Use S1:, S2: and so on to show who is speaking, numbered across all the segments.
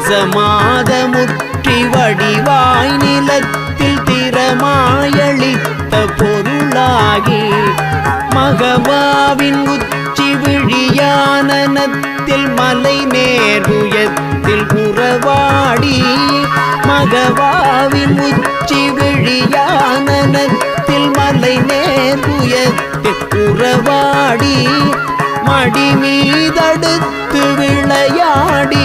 S1: யசமாதமுற்றி வடிவாய் நிலத்தில் திறமாயளித்த பொருளாகி மகவாவின் உச்சி விழியானனத்தில் மலை நேருயத்தில் உறவாடி மகவாவின் உச்சி விழியானனத்தில் மலை நேருயத்தில் உறவாடி மடி மீதடுத்து விளையாடி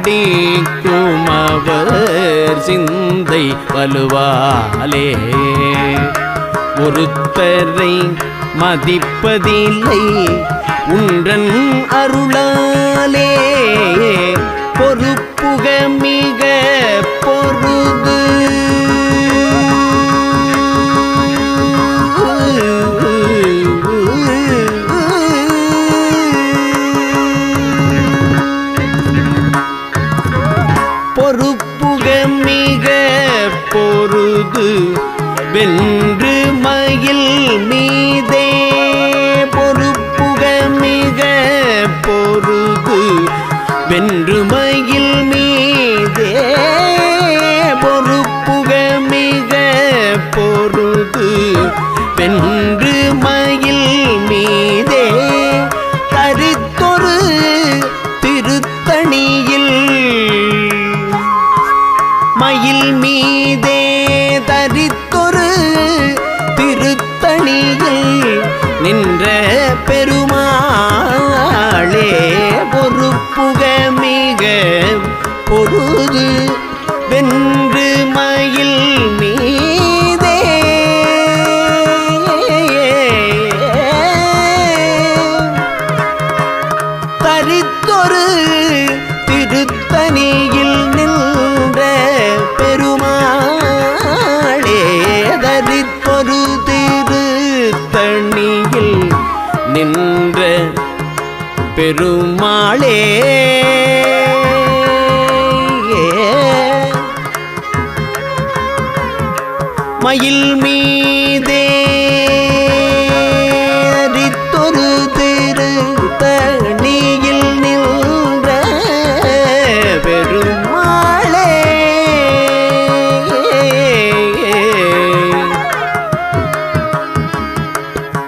S1: திருப்புகழ் படிக்கும் அவர் சிந்தை வலுவாலே. ஒருத்தரை மதிப்பதில்லை உன்றன் அருளாலே.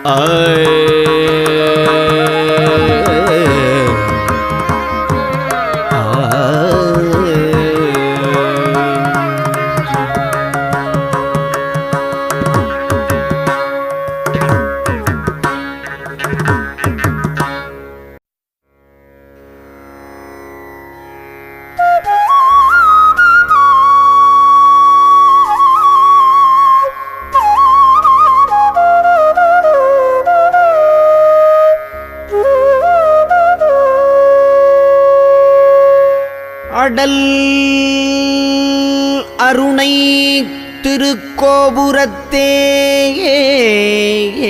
S1: அடல்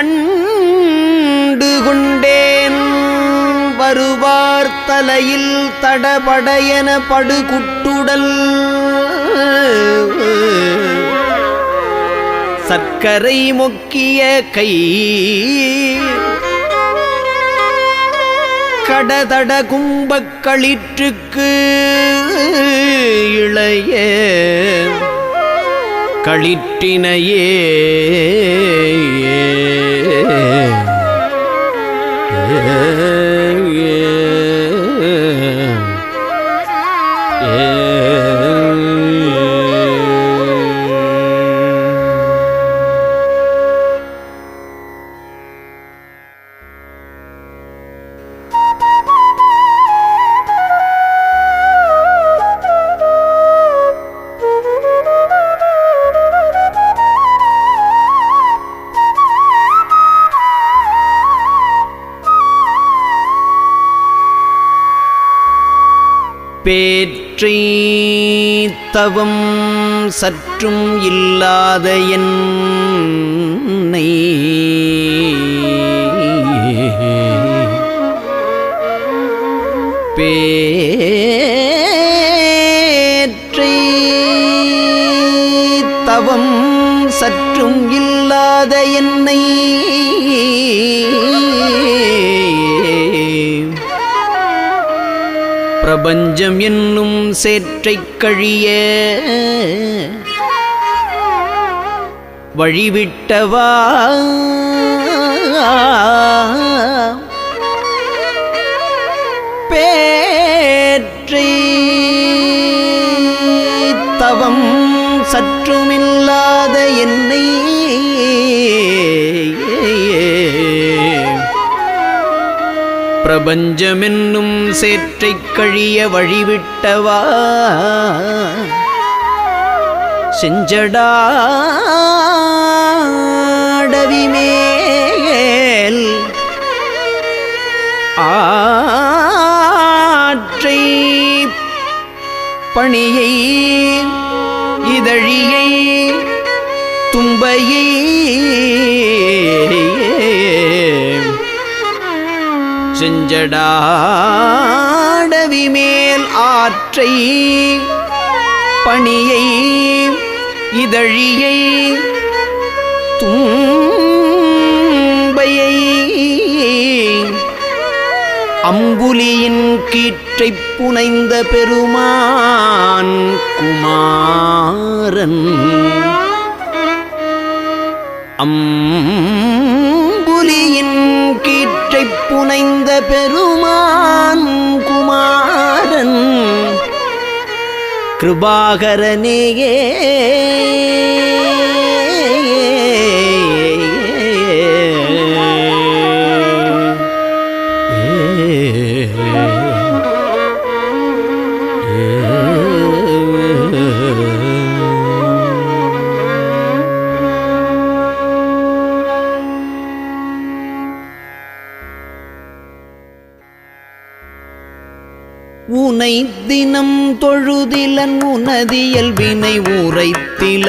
S1: கண்டு கொண்டேன் வருவார் தலையில் தடபடையன படுகுட்டுடல். சர்க்கரை மொக்கிய கை. கடதட கும்பக்களிற்றுக்கு இளைய களிற்றினையே ஏ. பேற்றை தவம் சற்றும் இல்லாத என்னை. பேற்றை தவம் சற்றும் இல்லாத என்னை. பிரபஞ்சம் என்னும் சேற்றை கழிய வழிவிட்டவா? பேற்றி தவம் சற்றுமில்லாத என்னை பிரபஞ்சமென்னும் சேற்றை கழிய வழிவிட்டவா? செஞ்சடாடவிமேல் ஆற்றை பணியை இதழியை தும்பையை செஞ்சடா செஞ்சடாடவி மேல் ஆற்றை பணியை இதழியை தும்பையை அம்புலியின் கீற்றைப் புனைந்த பெருமான் குமாரன். அம்புலியின் கீற்றைப் புனைந்த பெருமான் குமாரன். கிருபாகரனேயே.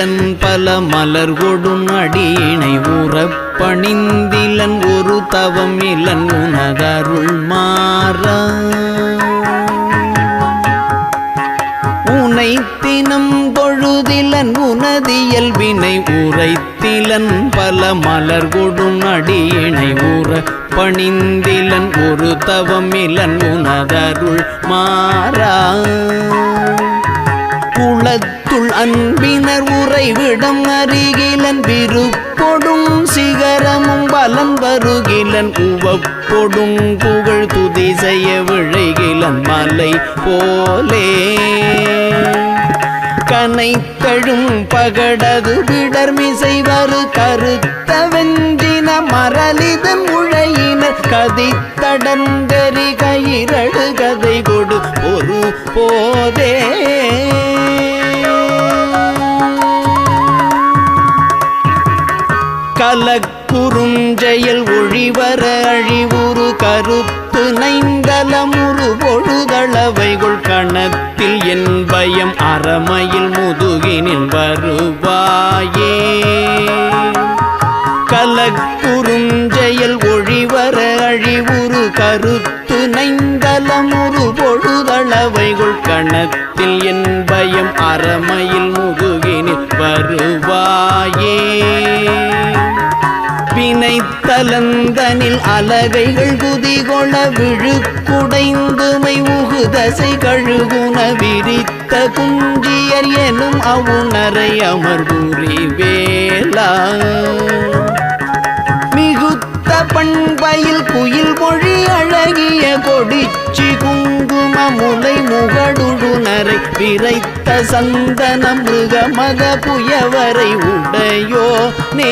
S1: ஊரைத்திலன் பல மலர் கொடும் அடியினை ஊறப் ஒரு தவம் இலன் உனதருள் மாற. உனைத்தினம் பொழுதிலன் தொழுதிலன் உனதியல் வினை உரைத்திலன் பல மலர் கொடும் அடியினை ஊற பணிந்திலன் ஒரு தவம் இலன் உனதருள் மாறா. குளத்துள் அன்பினர் உறைவிடம் அருகிலன் விருப்பொடும் சிகரமும் பலன் வருகிலன் உவப்பொடும் புகழ் துதி செய்ய விழைகிலன் மலை போலே. கனைத்தழும் பகடது விடர்மிசை வரு கருத்த வெஞ்சின மரலிதன் உழையினர் கதித்தடங்கரி கயிரழு கதை கொடு ஒரு போதே. கலக்குறுஞ்செயல் ஒழிவர அழிவுறு கருத்து நைந்தலமுறு பொழுதளவைகுள் கணத்தில் என் பயம் அறமையில் முதுகினில் வருவாயே. கலக்குறுஞ்செயல் ஒழிவர அழிவுறு கருத்து நைந்தலமுறு பொழுதளவைகுள் கணத்தில் என் பயம் அறமையில் முதுகினில் வருவாயே. வினைத்தலந்தனில் அலகைகள் குதிகொள விழுக்குடைந்துமை உகுதசை கழுகுன விரித்த குஞ்சியர் எனும் அவுணரை அமர்புரி வேலா. மிகுத்த பண்பையில் குயில் மொழி அழகிய கொடிச்சி குங்கும முலை முகடுடுனரை விரைத்த சந்தன மிருக மிருகமத புயவரை உடையோ நே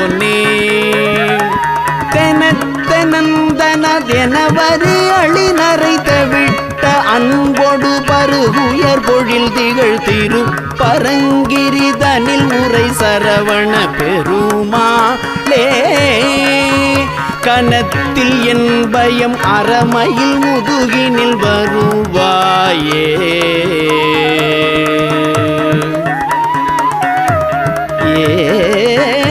S1: அன்பொடு பருகுயர் பொழில் திகழ் திரு பரங்கிரிதனில் உரை சரவண பெருமாளே கனத்தில் என் பயம் அறமையில் முதுகினில் வருவாயே. ஏ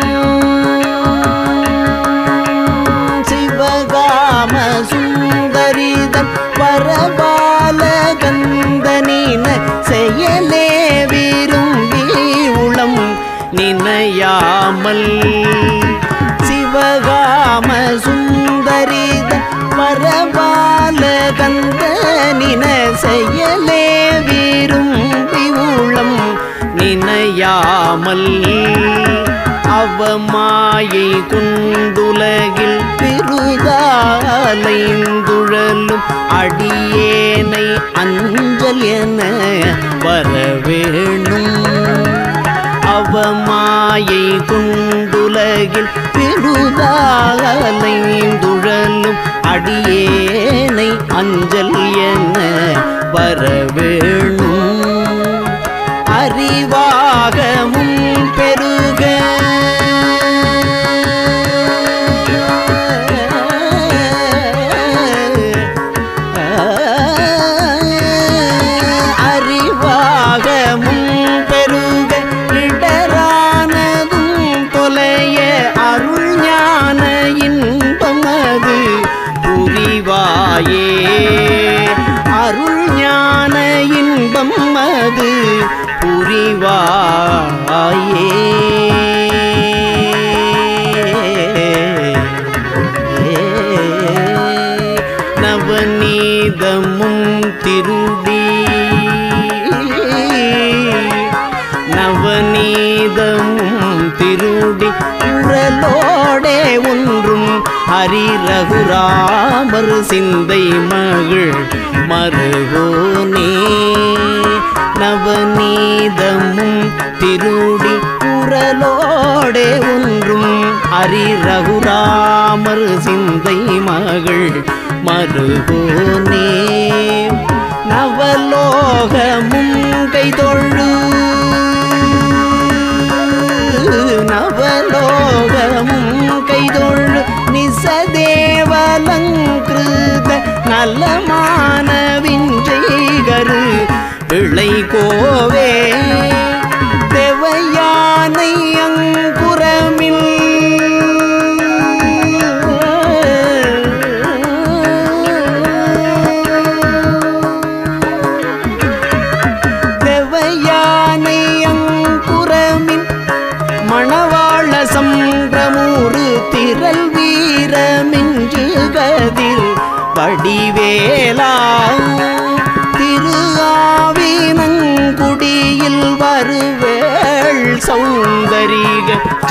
S1: கமல் சிவகாம சுந்தரித பரபால கந்தனின செயலே விரும்பி உளம் நினையாமல். அவமாயை கொண்டுலகில் பெருதாலைந்துழலும் அடியேனை அஞ்சல் என வரவேணும். மாயை கொண்டுலகில் பெருதாலைந்துழலும் அடியேனை அஞ்சல் என்ன வரவே திருடி. நவநீதமும் திருடி குரலோடே ஒன்றும் ஹரி ரகுராமர் சிந்தை மகள் மருகோனே நவநீதமும் திருடி குரலோடே ஒன்றும் ஹரி ரகுராமர் சிந்தை மகள் மருகோனே நவலோகமும் கைதொழு. நவலோகமும் கைதொழு. நிசதேவலங்கிருத நலமான செய்கரு பிள்ளை கோவே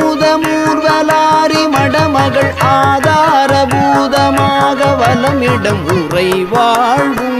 S1: பூதமூர்வலாரி மடமகள் ஆதாரபூதமாக வலமிடம் உரை வாழ்வும்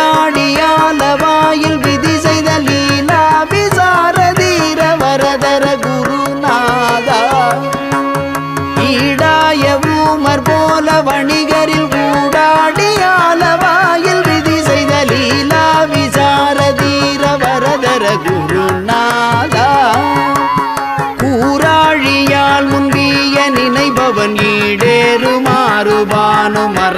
S1: ஆடியால வாயில் விதி செய்த லீலா விசாரதீர வரதர குருநாதா. ஈடாய ஊமர் போல வணிகரில் கூடாடியால வாயில் விதி செய்த லீலா விசாரதீர வரதர குருநாதா. கூறாழியால் முந்திய நினைபவன் ஈடேறு மாறுபானு மர